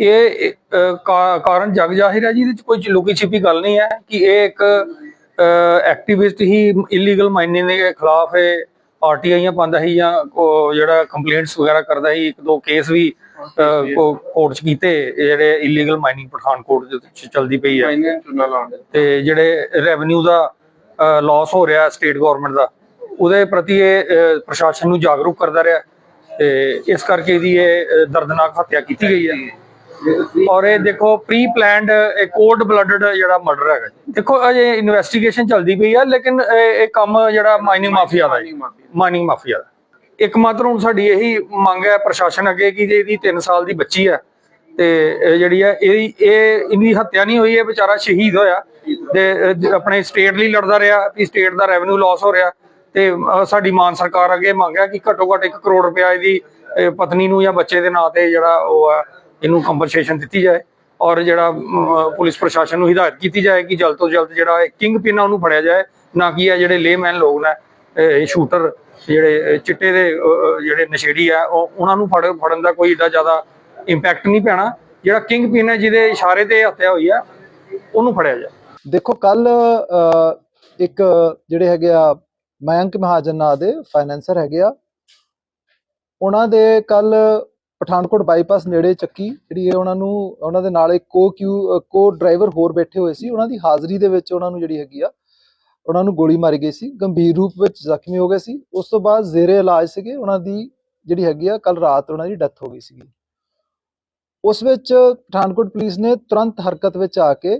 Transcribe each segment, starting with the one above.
ਇਹ ਕਾਰਨ ਜਗ ਜਾਹਿਰ ਹੈ ਜੀ ਇਹਦੇ ਚ ਕੋਈ ਲੁਕੀ ਛਿਪੀ ਗੱਲ ਨਹੀਂ ਹੈ ਕਿ ਇਹ ਇੱਕ ਐਕਟਿਵਿਸਟ ਹੀ ਇਲੀਗਲ ਮਾਈਨਿੰਗ ਦੇ ਖਿਲਾਫ ਇਹ ਆਰਟੀਆਈਆਂ ਪਾਉਂਦਾ ਸੀ ਜਾਂ ਜਿਹੜਾ ਕੰਪਲੇਂਟਸ ਵਗੈਰਾ ਕਰਦਾ ਸੀ ਇੱਕ ਦੋ ਕੇਸ ਵੀ ਕੋਰਟ ਚ ਕੀਤੇ ਜਿਹੜੇ ਇਲੀਗਲ ਮਾਈਨਿੰਗ ਪਠਾਨਕੋਟ ਦੇ ਵਿੱਚ ਚਲਦੀ ਪਈ ਹੈ। ਤੇ ਜਿਹੜੇ ਰੈਵਨਿਊ ਦਾ ਲਾਸ ਹੋ ਰਿਹਾ ਸਟੇਟ ਗਵਰਨਮੈਂਟ ਦਾ ਉਹਦੇ ਪ੍ਰਤੀ ਇਹ ਪ੍ਰਸ਼ਾਸਨ ਨੂੰ ਜਾਗਰੂਕ ਕਰਦਾ ਰਿਹਾ। ਤੇ ਇਸ ਕਰਕੇ ਇਹਦੀ ਇਹ ਦਰਦਨਾਕ ਹੱਤਿਆ ਕੀਤੀ ਗਈ ਹੈ। ਔਰ ਇਹ ਦੇਖੋ ਪ੍ਰੀ ਪਲਾਨਡ ਕੋਡ ਬਲੱਡਡ ਜਿਹੜਾ ਮਰਡਰ ਹੈਗਾ ਜੀ। ਦੇਖੋ ਅਜੇ ਇਨਵੈਸਟੀਗੇਸ਼ਨ ਚੱਲਦੀ ਪਈ ਹੈ ਲੇਕਿਨ ਇਹ ਇਹ ਕੰਮ ਜਿਹੜਾ ਮਾਈਨਿੰਗ ਮਾਫੀਆ ਦਾ ਮਾਈਨਿੰਗ ਮਾਫੀਆ ਦਾ। ਇੱਕ ਮਾਤਰ ਹੁਣ ਸਾਡੀ ਇਹੀ ਮੰਗ ਹੈ ਪ੍ਰਸ਼ਾਸਨ ਅੱਗੇ ਕਿ ਜੇ ਇਹਦੀ 3 ਸਾਲ ਦੀ ਬੱਚੀ ਹੈ ਤੇ ਇਹ ਜਿਹੜੀ ਹੈ ਇਹਦੀ ਇਹ ਇਹਦੀ ਹੱਤਿਆ ਨਹੀਂ ਹੋਈ ਇਹ ਵਿਚਾਰਾ ਸ਼ਹੀਦ ਹੋਇਆ। ਤੇ ਆਪਣੇ ਸਟੇਟ ਲਈ ਲੜਦਾ ਰਿਹਾ ਕਿ ਸਟੇਟ ਦਾ ਰੈਵਨਿਊ ਲਾਸ ਹੋ ਰਿਹਾ। ਤੇ ਸਾਡੀ ਮਾਨ ਸਰਕਾਰ ਅੱਗੇ ਮੰਗ ਹੈ ਕਿ ਘੱਟੋ ਘੱਟ 1 ਕਰੋੜ ਰੁਪਇਆ ਇਹਦੀ ਪਤਨੀ ਨੂੰ ਜਾਂ ਬੱਚੇ ਦੇ ਨਾਂ ਤੇ ਜਿਹੜਾ ਉਹ ਹੈ ਇਹਨੂੰ ਕੰਪਨਸੇਸ਼ਨ ਦਿੱਤੀ ਜਾਏ ਔਰ ਜਿਹੜਾ ਪੁਲਿਸ ਪ੍ਰਸ਼ਾਸਨ ਨੂੰ ਹਿਦਾਇਤ ਕੀਤੀ ਜਾਏ ਕਿ ਜਲਦ ਤੋਂ ਜਲਦ ਜਿਹੜਾ ਕਿੰਗ ਪਿਨ ਆ ਉਹਨੂੰ ਫੜਿਆ ਜਾਏ, ਨਾ ਕਿ ਇਹ ਜਿਹੜੇ ਲੇਮੈਨ ਲੋਕ ਨੇ ਸ਼ੂਟਰ ਜਿਹੜੇ ਚਿੱਟੇ ਦੇ ਜਿਹੜੇ ਨਸ਼ੇੜੀ ਆ ਉਹਨਾਂ ਨੂੰ ਫੜ, ਫੜਨ ਦਾ ਕੋਈ ਏਡਾ ਜ਼ਿਆਦਾ ਇੰਪੈਕਟ ਨਹੀਂ ਪੈਣਾ। ਜਿਹੜਾ ਕਿੰਗ ਪਿਨ ਹੈ, ਜਿਹਦੇ ਇਸ਼ਾਰੇ ਤੇ ਹੱਤਿਆ ਹੋਈ ਆ, ਉਹਨੂੰ ਫੜਿਆ ਜਾਏ। ਦੇਖੋ ਕੱਲ ਇੱਕ ਜਿਹੜੇ ਹੈਗੇ ਆ ਮਯੰਕ ਮਹਾਜਨ ਨਾਂ ਦੇ ਫਾਈਨੈਂਸਰ ਹੈਗੇ ਆ, ਉਹਨਾਂ ਦੇ ਕੱਲ ਪਠਾਨਕੋਟ ਬਾਈਪਾਸ ਨੇੜੇ ਚੱਕੀ, ਜਿਹੜੀ ਹੈ ਉਹਨਾਂ ਨੂੰ, ਉਹਨਾਂ ਦੇ ਨਾਲ ਇੱਕ ਕੋ ਕਿਊ ਕੋ ਡਰਾਈਵਰ ਹੋਰ ਬੈਠੇ ਹੋਏ ਸੀ, ਉਹਨਾਂ ਦੀ ਹਾਜ਼ਰੀ ਦੇ ਵਿੱਚ ਉਹਨਾਂ ਨੂੰ ਜਿਹੜੀ ਹੈਗੀ ਆ, ਉਹਨਾਂ ਨੂੰ ਗੋਲੀ ਮਾਰੀ ਗਈ ਸੀ, ਗੰਭੀਰ ਰੂਪ ਵਿੱਚ ਜ਼ਖਮੀ ਹੋ ਗਏ ਸੀ। ਉਸ ਤੋਂ ਬਾਅਦ ਜ਼ੇਰੇ ਇਲਾਜ ਸੀਗੇ, ਉਹਨਾਂ ਦੀ ਜਿਹੜੀ ਹੈਗੀ ਆ ਕੱਲ ਰਾਤ ਉਹਨਾਂ ਦੀ ਡੈਥ ਹੋ ਗਈ ਸੀਗੀ। ਉਸ ਵਿੱਚ ਪਠਾਨਕੋਟ ਪੁਲਿਸ ਨੇ ਤੁਰੰਤ ਹਰਕਤ ਵਿੱਚ ਆ ਕੇ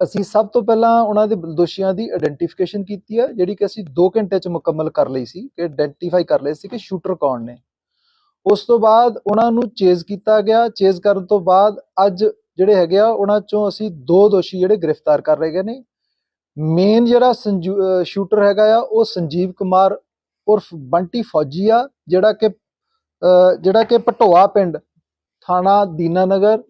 ਅਸੀਂ ਸਭ ਤੋਂ ਪਹਿਲਾਂ ਉਹਨਾਂ ਦੇ ਦੋਸ਼ੀਆਂ ਦੀ ਆਇਡੈਂਟੀਫਿਕੇਸ਼ਨ ਕੀਤੀ ਆ, ਜਿਹੜੀ ਕਿ ਅਸੀਂ 2 ਘੰਟੇ ਚ ਮੁਕੰਮਲ ਕਰ ਲਈ ਸੀ, ਕਿ ਆਇਡੈਂਟੀਫਾਈ ਕਰ ਲਏ ਸੀ ਕਿ ਸ਼ੂਟਰ ਕੌਣ ਨੇ। ਉਸ ਤੋਂ ਬਾਅਦ ਉਹਨਾਂ ਨੂੰ ਚੇਜ਼ ਕੀਤਾ ਗਿਆ। ਚੇਜ਼ ਕਰਨ ਤੋਂ ਬਾਅਦ ਅੱਜ ਜਿਹੜੇ ਹੈਗੇ ਆ, ਉਹਨਾਂ ਚੋਂ ਅਸੀਂ ਦੋ ਦੋਸ਼ੀ ਜਿਹੜੇ ਗ੍ਰਿਫਤਾਰ ਕਰ ਲਏ ਗਏ ਨੇ। ਮੇਨ ਜਿਹੜਾ ਸ਼ੂਟਰ ਹੈਗਾ ਆ, ਉਹ ਸੰਜੀਵ ਕੁਮਾਰ ਉਰਫ ਬੰਟੀ ਫੌਜੀ ਆ, ਜਿਹੜਾ ਕਿ ਜਿਹੜਾ ਕਿ ਪਟੋਆ ਪਿੰਡ, ਥਾਣਾ ਦੀਨਾਨਗਰ,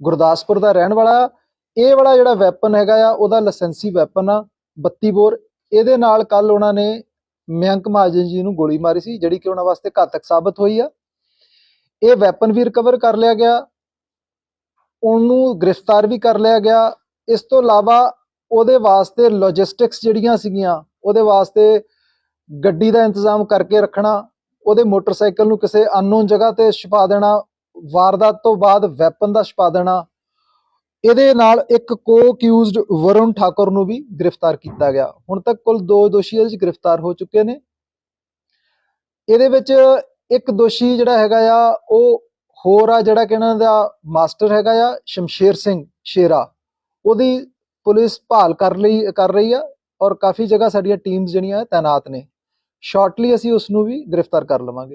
ਗੁਰਦਾਸਪੁਰ ਦਾ ਰਹਿਣ ਵਾਲਾ ਇਹ ਵਾਲਾ ਜਿਹੜਾ ਵੈਪਨ ਹੈਗਾ ਆ, ਉਹਦਾ ਲਾਇਸੈਂਸੀ ਵੈਪਨ ਆ 32 ਬੋਰ। ਇਹਦੇ ਨਾਲ ਕੱਲ ਉਹਨਾਂ ਨੇ ਮਯੰਕ ਮਹਾਜਨ ਜੀ ਨੂੰ ਗੋਲੀ ਮਾਰੀ ਸੀ, ਜਿਹੜੀ ਕਿ ਉਹਨਾਂ ਵਾਸਤੇ ਘਾਤਕ ਸਾਬਤ ਹੋਈ ਆ। ਇਹ ਵੈਪਨ ਵੀ ਰਿਕਵਰ ਕਰ ਲਿਆ ਗਿਆ, ਉਹਨੂੰ ਗ੍ਰਿਫਤਾਰ ਵੀ ਕਰ ਲਿਆ ਗਿਆ। ਇਸ ਤੋਂ ਇਲਾਵਾ ਉਹਦੇ ਵਾਸਤੇ ਲੌਜਿਸਟਿਕਸ ਜਿਹੜੀਆਂ ਸੀਗੀਆਂ, ਉਹਦੇ ਵਾਸਤੇ ਗੱਡੀ ਦਾ ਇੰਤਜ਼ਾਮ ਕਰਕੇ ਰੱਖਣਾ, ਉਹਦੇ ਮੋਟਰਸਾਈਕਲ ਨੂੰ ਕਿਸੇ ਅਨਨੋਨ ਜਗ੍ਹਾ ਤੇ ਛਪਾ ਦੇਣਾ, ਵਾਰਦਾਤ ਤੋਂ ਬਾਅਦ ਵੈਪਨ ਦਾ ਛਪਾ ਦੇਣਾ, ਇਹਦੇ ਨਾਲ ਇੱਕ ਕੋ ਅਕਿਊਜ਼ਡ ਵਰੁਣ ਠਾਕੁਰ ਨੂੰ ਵੀ ਗ੍ਰਿਫਤਾਰ ਕੀਤਾ ਗਿਆ। ਹੁਣ ਤੱਕ ਕੁੱਲ ਦੋ ਦੋਸ਼ੀ ਇਹਦੇ ਵਿੱਚ ਗ੍ਰਿਫਤਾਰ ਹੋ ਚੁੱਕੇ ਨੇ। ਇਹਦੇ ਵਿੱਚ ਇੱਕ ਦੋਸ਼ੀ ਜਿਹੜਾ ਹੈਗਾ ਆ, ਉਹ ਹੋਰ ਆ ਜਿਹੜਾ ਕਿ ਇਹਨਾਂ ਦਾ ਮਾਸਟਰ ਹੈਗਾ ਆ, ਸ਼ਮਸ਼ੇਰ ਸਿੰਘ ਸ਼ੇਰਾ। ਉਹਦੀ ਪੁਲਿਸ ਭਾਲ ਕਰ ਲਈ, ਕਰ ਰਹੀ ਆ ਔਰ ਕਾਫੀ ਜਗ੍ਹਾ ਸਾਡੀਆਂ ਟੀਮਸ ਜਿਹੜੀਆਂ ਤਾਇਨਾਤ ਨੇ। ਸ਼ਾਰਟਲੀ ਅਸੀਂ ਉਸ ਨੂੰ ਵੀ ਗ੍ਰਿਫਤਾਰ ਕਰ ਲਵਾਂਗੇ।